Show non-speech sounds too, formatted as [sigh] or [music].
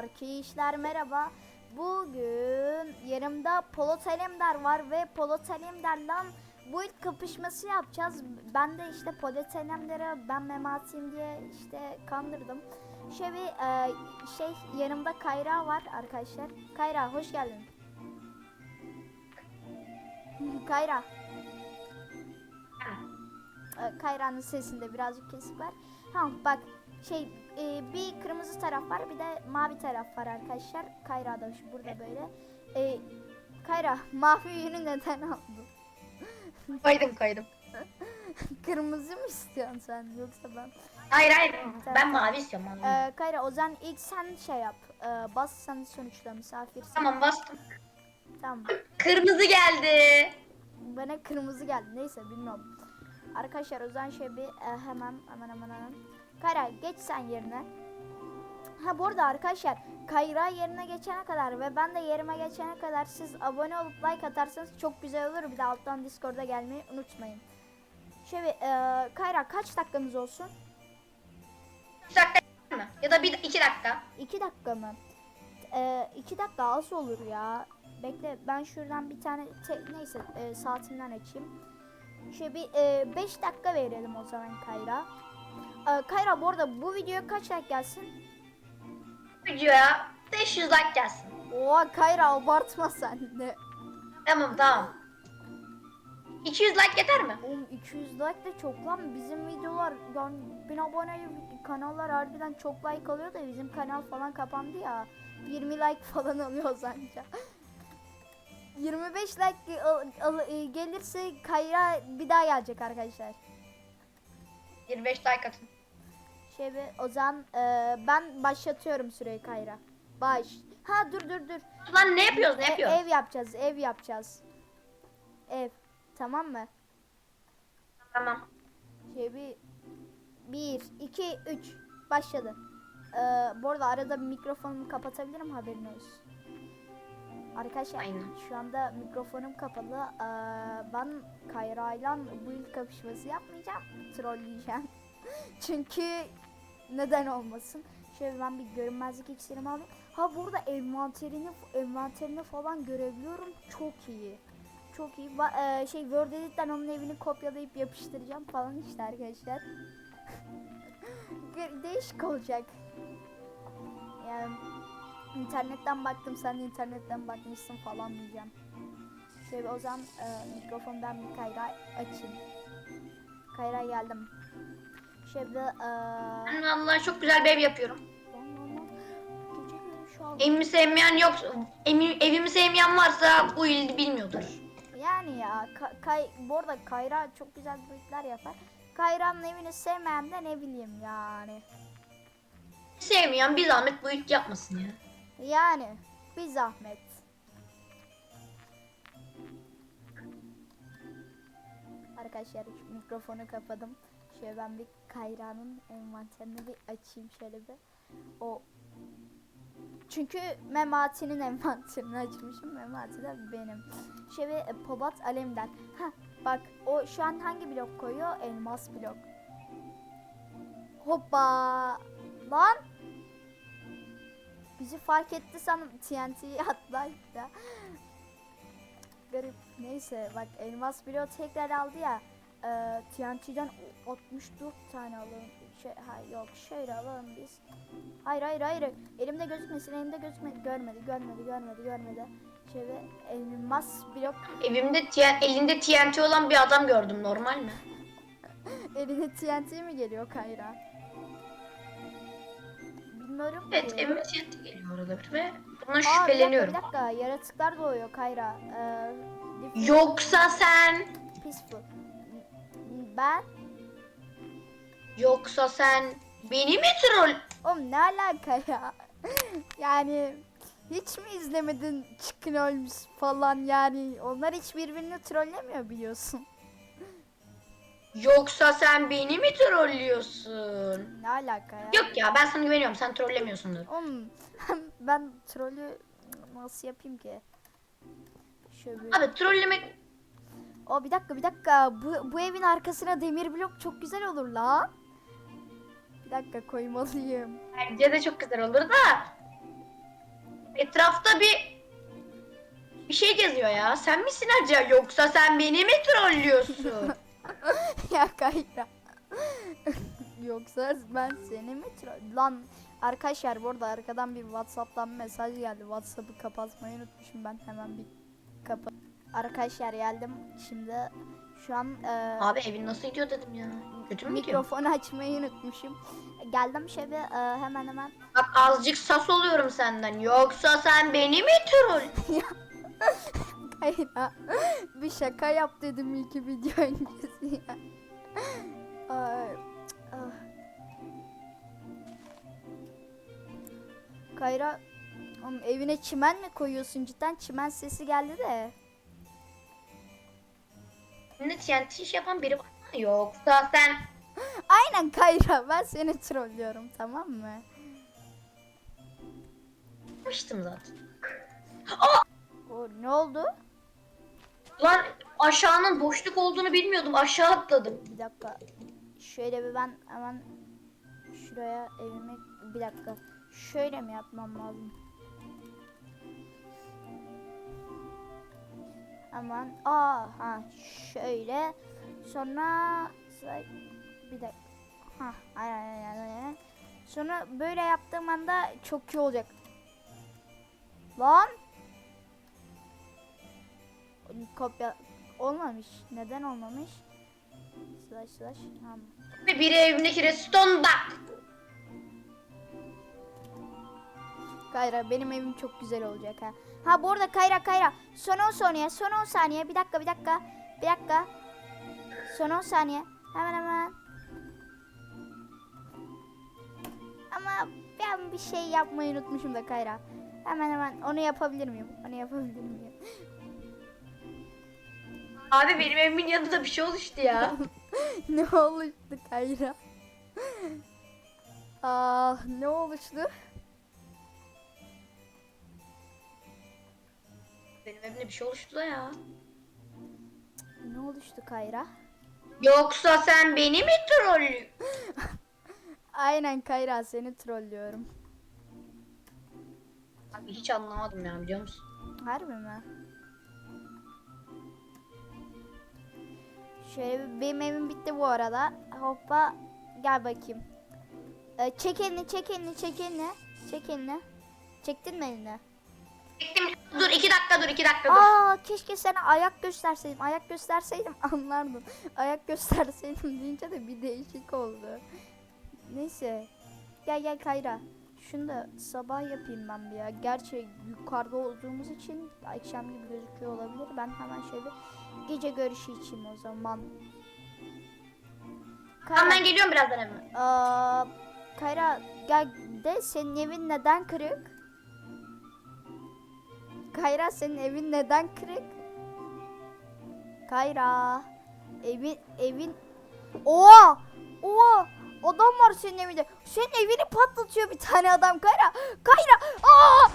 Arkadaşlar merhaba. Bugün yanımda Polat Alemdar var ve Polat Alemdar'la bu ilk kapışması yapacağız. Ben de işte Polat Alemdar'a ben Memati'yim diye işte kandırdım. Şöyle e, şey yanımda Kayra var arkadaşlar. Kayra hoş geldin. Kayra. E, Kayra'nın sesinde birazcık kesik var. Tamam bak şey e, bir kırmızı taraf var bir de mavi taraf var arkadaşlar. Kayra da şu burada böyle. E, Kayra mavi yünü neden aldın? [laughs] Kaydım kaydım. kırmızı mı istiyorsun sen yoksa ben? Hayır hayır Tamam. ben mavi istiyorum mavi. E, Kayra o zaman ilk sen şey yap. E, bas sen sonuçta misafirsin. Tamam bastım. Tamam. Kırmızı geldi. Bana kırmızı geldi. Neyse bilmiyorum. Arkadaşlar o zaman şöyle bir e, hemen hemen hemen hemen. Kayra geç sen yerine. Ha bu arada arkadaşlar Kayra yerine geçene kadar ve ben de yerime geçene kadar siz abone olup like atarsanız çok güzel olur. Bir de alttan Discord'a gelmeyi unutmayın. Şöyle e, Kayra kaç dakikamız olsun? 3 dakika mı? Ya da bir iki dakika. 2 dakika mı? 2 dakika az olur ya. Bekle ben şuradan bir tane te- neyse e, saatimden açayım. Şöyle bir 5 dakika verelim o zaman Kayra. E, Kayra bu arada bu videoya kaç like gelsin? Videoya 500 like gelsin. Oha Kayra abartma sen de. Tamam tamam. 200 like yeter mi? Oğlum 200 like de çok lan bizim videolar yani 1000 aboneli kanallar harbiden çok like alıyor da bizim kanal falan kapandı ya 20 like falan alıyor anca 25 like e, gelirse Kayra bir daha gelecek arkadaşlar 25 like atın. şey bir o zaman e, ben başlatıyorum süreyi Kayra baş ha dur dur dur Lan ne yapıyoruz ne E- yapıyoruz? ev yapacağız ev yapacağız ev tamam mı Tamam. Şey bir 1 2 3 başladı. Ee, bu arada arada mikrofonumu kapatabilirim haberin olsun. Arkadaşlar Aynen. şu anda mikrofonum kapalı. Ee, ben Kayra'yla bu ilk kapışması yapmayacağım. Trolleyeceğim. [laughs] Çünkü neden olmasın. Şöyle ben bir görünmezlik iksirimi alayım. Ha burada envanterini envanterini falan görebiliyorum. Çok iyi. Çok iyi. Ba- e, şey Word Edit'ten onun evini kopyalayıp yapıştıracağım falan işte arkadaşlar. [laughs] Değişik olacak. Yani internetten baktım sen de internetten bakmışsın falan diyeceğim. Şey o zaman e, mikrofonu ben bir Kayra açayım. Kayra geldim. Şöyle e, Ben vallahi çok güzel bir ev yapıyorum. lan lan lan. Geçemiyorum şu an. Evimi sevmeyen yok. Evimi, evimi sevmeyen varsa bu ildi bilmiyordur. Yani ya Ka- Kay bu arada Kayra çok güzel büyükler yapar. Kayra'nın evini sevmeyen de ne bileyim yani. Sevmeyen bir zahmet bu ilk yapmasın ya. Yani bir zahmet. Arkadaşlar mikrofonu kapadım. Şöyle ben bir Kayra'nın envanterini bir açayım şöyle bir. O çünkü Memati'nin [laughs] envanterini açmışım. Memati de benim. Şöyle e, Polat Alemdar. Ha bak o şu an hangi blok koyuyor? Elmas blok. Hoppa. Lan. Bizi fark etti sanırım TNT'yi [laughs] atlayıp da. Garip. Neyse bak elmas bloğu tekrar aldı ya. E, TNT'den 64 tane alalım. Şey, ha, yok şöyle alalım biz. Hayır hayır hayır. Elimde gözükmesin. Elimde gözükmedi. Görmedi görmedi görmedi görmedi. Şöyle elmas blok. Evimde elinde TNT olan bir adam gördüm normal mi? [laughs] Eline TNT mi geliyor Kayra? Bilmiyorum Evet evime TNT geliyor bir ve bundan Aa, bir dakika, şüpheleniyorum. bir dakika yaratıklar doğuyor Kayra. Ee, different Yoksa sen peaceful. Ben Yoksa sen beni mi troll? Oğlum ne alaka ya? [laughs] yani hiç mi izlemedin Chicken Holmes falan yani onlar hiç birbirini trollemiyor biliyorsun. Yoksa sen beni mi trollüyorsun? Ne alaka ya? Yok ya ben sana güveniyorum sen trollemiyorsundur. Oğlum [laughs] ben trolü nasıl yapayım ki? Şöyle. Abi trollemek O bir dakika bir dakika bu, bu evin arkasına demir blok çok güzel olur la. Bir dakika koymalıyım. bence de çok güzel olur da Etrafta bir bir şey geziyor ya. Sen misin acaba yoksa sen beni mi trollüyorsun? [laughs] [laughs] ya Kayra. [laughs] Yoksa ben seni mi. Lan arkadaşlar burada arkadan bir Whatsapp'tan mesaj geldi. Whatsapp'ı kapatmayı unutmuşum ben hemen bir kapat. Arkadaşlar geldim şimdi şu an e, Abi evin nasıl gidiyor dedim ya. Kötü mü gidiyor? mikrofonu açmayı unutmuşum. Geldim şöyle e, hemen hemen. Bak azıcık sas oluyorum senden. Yoksa sen beni mi troll? [laughs] Kayra bir şaka yap dedim iki video öncesi ya. Ay, ah. Kayra oğlum evine çimen mi koyuyorsun cidden çimen sesi geldi de. Şimdi TNT iş yapan biri var mı? Yoksa sen... [gasps] Aynen Kayra ben seni trollüyorum tamam mı? Yapmıştım zaten. O ne oldu? Lan aşağının boşluk olduğunu bilmiyordum. Aşağı atladım. Bir dakika. Şöyle bir ben hemen şuraya evimi bir dakika. Şöyle mi yapmam lazım? Hemen aa ha şöyle sonra bir dakika. Ha aynen aynen aynen. Sonra böyle yaptığım anda çok iyi olacak. Lan kopya olmamış. Neden olmamış? Slash slash. Tamam. Biri evindeki restonda. Kayra benim evim çok güzel olacak ha. Ha bu arada Kayra Kayra son 10 saniye son 10 saniye bir dakika bir dakika bir dakika son 10 saniye hemen hemen ama ben bir şey yapmayı unutmuşum da Kayra hemen hemen onu yapabilir miyim onu yapabilir miyim Abi benim evimin yanında bir şey oluştu ya. [laughs] ne oluştu Kayra ah ne oluştu benim evimde bir şey oluştu da ya. ne oluştu Kayra Yoksa sen beni mi trollüyorsun? [laughs] aynen Kayra seni trollüyorum Abi hiç anlamadım ya biliyor musun? Harbi mi? Şöyle benim evim bitti bu arada. Hoppa gel bakayım. Ee, çek elini çek elini çek elini. Çek elini. Çektin mi elini? Çektim. Dur iki dakika dur iki dakika dur. Aa keşke sana ayak gösterseydim. Ayak gösterseydim [laughs] anlardın. Ayak gösterseydim deyince de bir değişik oldu. Neyse. Gel gel Kayra. Şunu da sabah yapayım ben bir ya. Gerçi yukarıda olduğumuz için akşam gibi gözüküyor olabilir. Ben hemen şöyle gece görüşü içeyim o zaman. Tamam ben geliyorum birazdan evime. Aa, Kayra gel de senin evin neden kırık? Kayra senin evin neden kırık? Kayra evin evin Oha! Oha! Adam var senin evinde. Senin evini patlatıyor bir tane adam Kayra. Kayra! Aa!